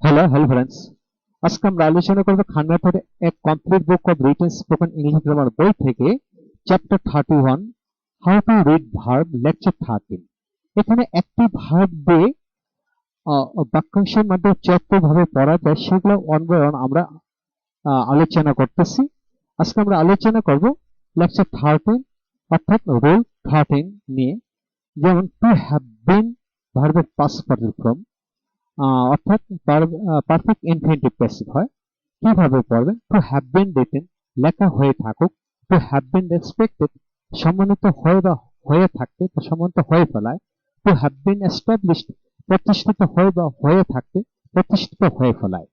Hello hello friends আজকে আমরা আলোচনা করব খান মেথডে এক complete book of written spoken English grammar বই থেকে chapter thirty one how to read verb lecture thirteen এখানে একটি ভার্ব দিয়ে বাক্যাংশের মাধ্যমে চক্রভাবে পড়া যায় সেগুলো ওয়ান বাই ওয়ান আমরা আলোচনা করতেছি। আজকে আমরা আলোচনা করব লেকচার থার্টিন অর্থাৎ রুল থার্টিন নিয়ে। যেমন টু হ্যাভ বিন ভার্বের পাস ফর্ম আহ, অর্থাৎ পারফেক্ট ইনফিনিটিভ প্যাসিভ হয়। কীভাবে পড়বেন টু হ্যাভ বিন রিটেন লেখা হয়ে থাকুক। টু হ্যাভ বিন রেসপেক্টেড সম্মানিত হয়ে বা, হয়ে থাকতে সম্মানিত হয়ে ফেলায়। টু হ্যাভ বিন এস্টাবলিশড প্রতিষ্ঠিত হয়ে বা, হয়ে থাকতে প্রতিষ্ঠিত হয়ে ফেলায়।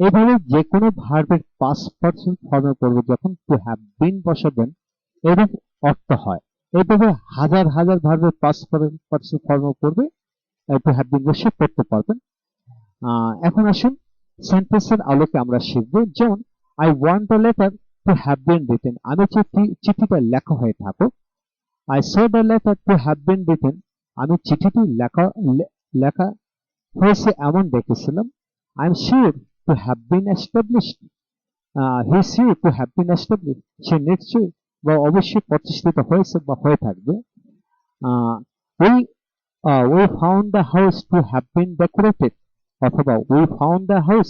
এভাবে যে কোনো ভার্বের পাস পার্সন ফর্মে পড়বে যখন টু হ্যাভ বিন বসাবেন, এরূপ অর্থ হয়। এইভাবে হাজার হাজার ভার্বের পাস পার্সন ফর্মে পড়বে টু হ্যাভ বিন বসে পড়তে পারবেন। এখন আসুন সেন্টেন্সের আলোকে আমরা শিখব, যেমন I want the letter to have been written আমি চিঠি চিঠিটা লেখা হয়ে থাকুক I saw the letter to have been written আমি চিঠিটি লেখা লেখা হয়েছে এমন দেখেছিলাম। I am sure to have been established he sure to have been establish সে নিশ্চয়ই বা অবশ্যই প্রতিষ্ঠিত হয়েছে বা হয়ে থাকবে। We we found the house to have been decorated অথবা we found the house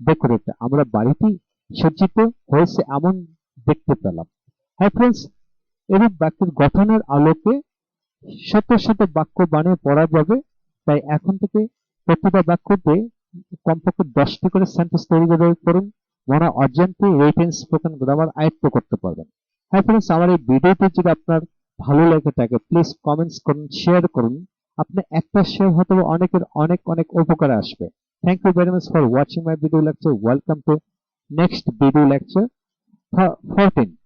decorated আমরা বাড়িটি সজ্জিত হয়েছে এমন দেখতে পেলাম। হ্যাঁ ফ্রেন্ডস এরূপ বাক্যের গঠনের আলোকে শত শত বাক্য বানিয়ে পড়া যাবে। তাই এখন থেকে প্রতিটা বাক্যতে কমপক্ষে দশটি করে সেন্টেন্স তৈরি করে করুন। মনে অজান্তে রিটেন স্পোকেন গ্রামার আয়ত্ত করতে পারবেন। হ্যাঁ ফ্রেন্ডস আমার এই ভিডিওটি যদি আপনার ভালো লেগে থাকে প্লিজ কমেন্টস করুন শেয়ার করুন। আপনি একটা শেয়ার হয়তো অনেকের অনেক অনেক উপকারে আসবে। Thank you very much for watching my video lecture welcome to next video lecture 14